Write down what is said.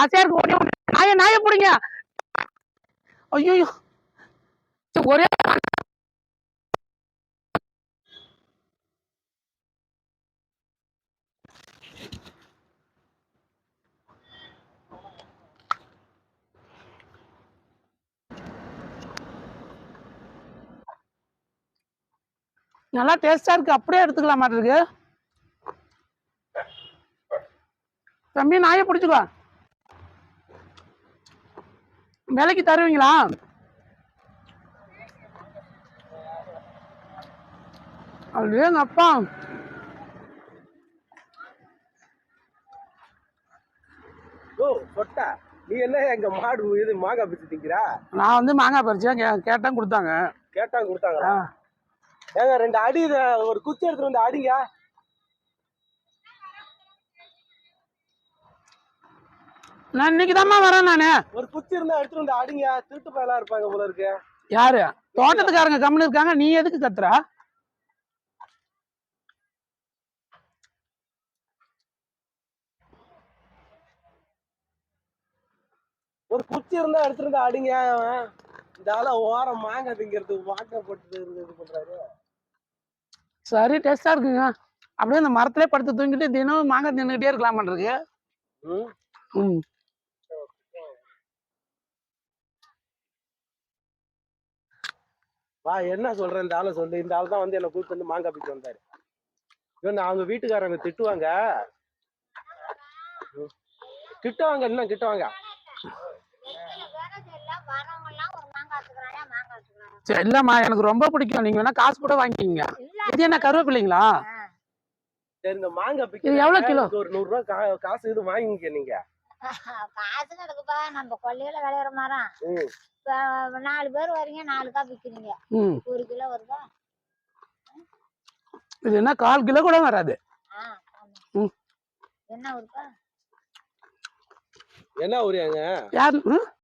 ஆசையா இருக்கு ஒண்ணு. நாய நாய பிடிங்க. ஐயோ ஒரே நல்லா டேஸ்டா இருக்கு. அப்படியே எடுத்துக்கலாம் மாட்டிருக்கு. தம்பி நாயை பிடிச்சுக்கோ. விலைக்கு தருவீங்களா? அப்படியே அப்பா. ஓ சொட்டா. நீ என்ன எங்க மாடு இது மாங்காய் பிச்சு திங்கிறா நான் வந்து மாங்காய் பறிச்சேன். கேட்டேன் கொடுத்தாங்க. கேட்டாங்க கொடுத்தாங்களா? ஆ. ஏங்க ரெண்டு அடி ஒரு குச்சி எடுத்துட்டு வந்து அடிங்க. நான் இன்னைக்கு வரேன் நானு. ஒரு குச்சி இருந்தா எடுத்துட்டு வந்து அடிங்க. திருட்டு பயலா இருப்பாங்க போல இருக்கு. யாரு? தோட்டத்துக்காரங்க கம்முன்னு இருக்காங்க. நீ எதுக்கு கத்துற? ஒரு குச்சி இருந்தா எடுத்துட்டு வந்து அடிங்க. அவன் ஆள ஓரம் மாங்காய் திங்கிறதுக்கு வாக்கப்பட்டு இது பண்றாரு. சரி டேஸ்டா இருக்குங்க. அப்படியே இந்த மரத்திலே படுத்து தூங்கிட்டு தினம் மாங்காய் தின்னுக்கிட்டே இருக்கலாமான்றது. ம். ம். வா என்ன சொல்றேன் இந்த ஆளை சொல்லு. இந்த ஆள் தான் வந்து என்ன கூப்பிட்டு வந்து மாங்காய் பிச்சு வந்தாரு. இவன் அவங்க வீட்டுக்காரங்க திட்டுவாங்க. ம். திட்டுவாங்க. என்ன சரி இல்லம்மா எனக்கு ரொம்ப பிடிக்கும். நீங்க வேணா காசு கூட வாங்கிக்கிங்க. இது என்ன கருவேப்பிள்ளைங்களா சரி இந்த மாங்காய் பிக்க எவ்வளவு கிலோ? ஒரு நூறு ரூபாய் காசு இது வாங்கிக்க நீங்க. காசு கிடக்குப்பா நம்ம கொல்லையில விளையிற மரம் நாலு பேர் வரீங்க நாலு காய் விற்கிறீங்க ஒரு கிலோ வருதா? இது என்ன கால் கிலோ கூட வராது. என்ன ஊருப்பா? என்ன ஊரியாங்க யார் ம்?